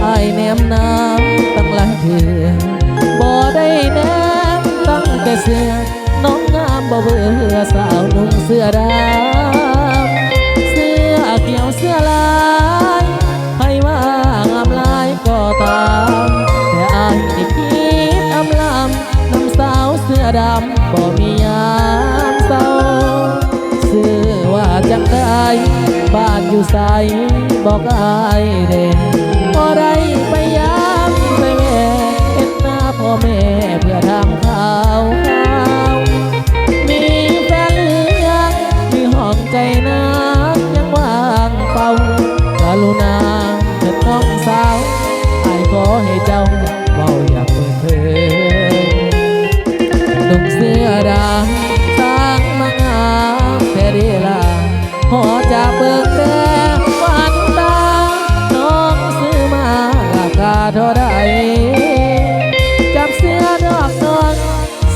ไอแนมน้ำตั้งหลายเถื่นบ่ได้แนมตั้งแต่เสื้อน้องงามบ่เบื่อสาวนุ่งเสื้อดำเสื้อเกี่ยวเสื้อลายให้ว่างามลายก็ตามแต่อายไม่คิดอำลำน้ำสาวเสื้อดำบ่มียามเศร้าเสื้อว่าจังได้บ้านอยู่ใสบอกไอาเด่น บ่ได้ไปยามไปแม่เห็นหน้าพ่อแม่เพื่อทางข่าวข่าวมีแฟนหรือยังมีห้องใจนักยังว่างเป่ากรุณาเถิดน้องสาวอายขอให้เจ้าเบาอย่าเปิดเผยนุ่งเสื้อดำ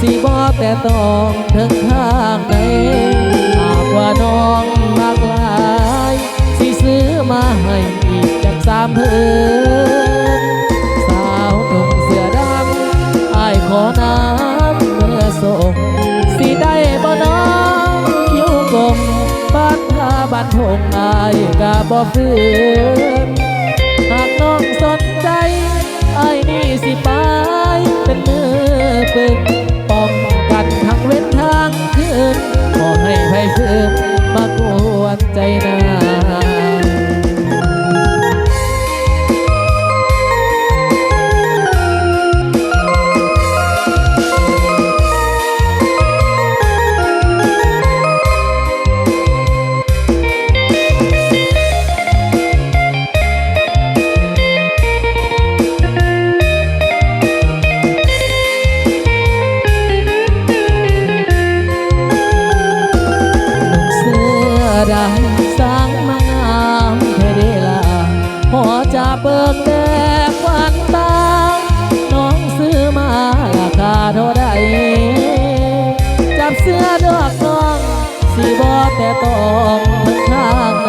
สีบอแต่ต้องถึงข้างในหากว่าน้องมากหลายสีซื้อมาให้อีกจากสามเพื้นสาวหนุ่มเสื้อดำไอายขอน้ำเมื่อส่งสีได้บ่น้องคิ้วกลมบ้านท่าบ้านทงอายกะบ่ฟื้นหากน้องสน ดำสร้างมางามเทเดลาพอจะเบิกแต่ควันตา น้องซื้อมาราคาเท่าใดจับเสื้อดอกน้อง สีบอแต่ต้องทั้งข้างใน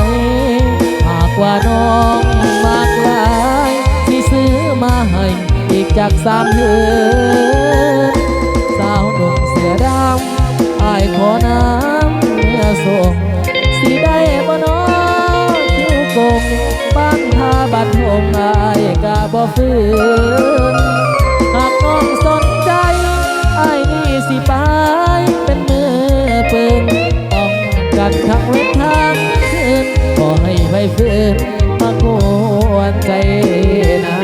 หากว่าน้องมากลายที่ซื้อมาให้อีกจากสามเดือนสาวหนุ่มเสื้อดำอายขอน้ำเมื่อส่ง บัดหงอายกะบ่ฟื้นหากน้องสนใจไอ้นี่สิไปเป็นมือปืนป้องกันขังเวทางคืนขอให้ไฟฟื้นมากวนใจนะ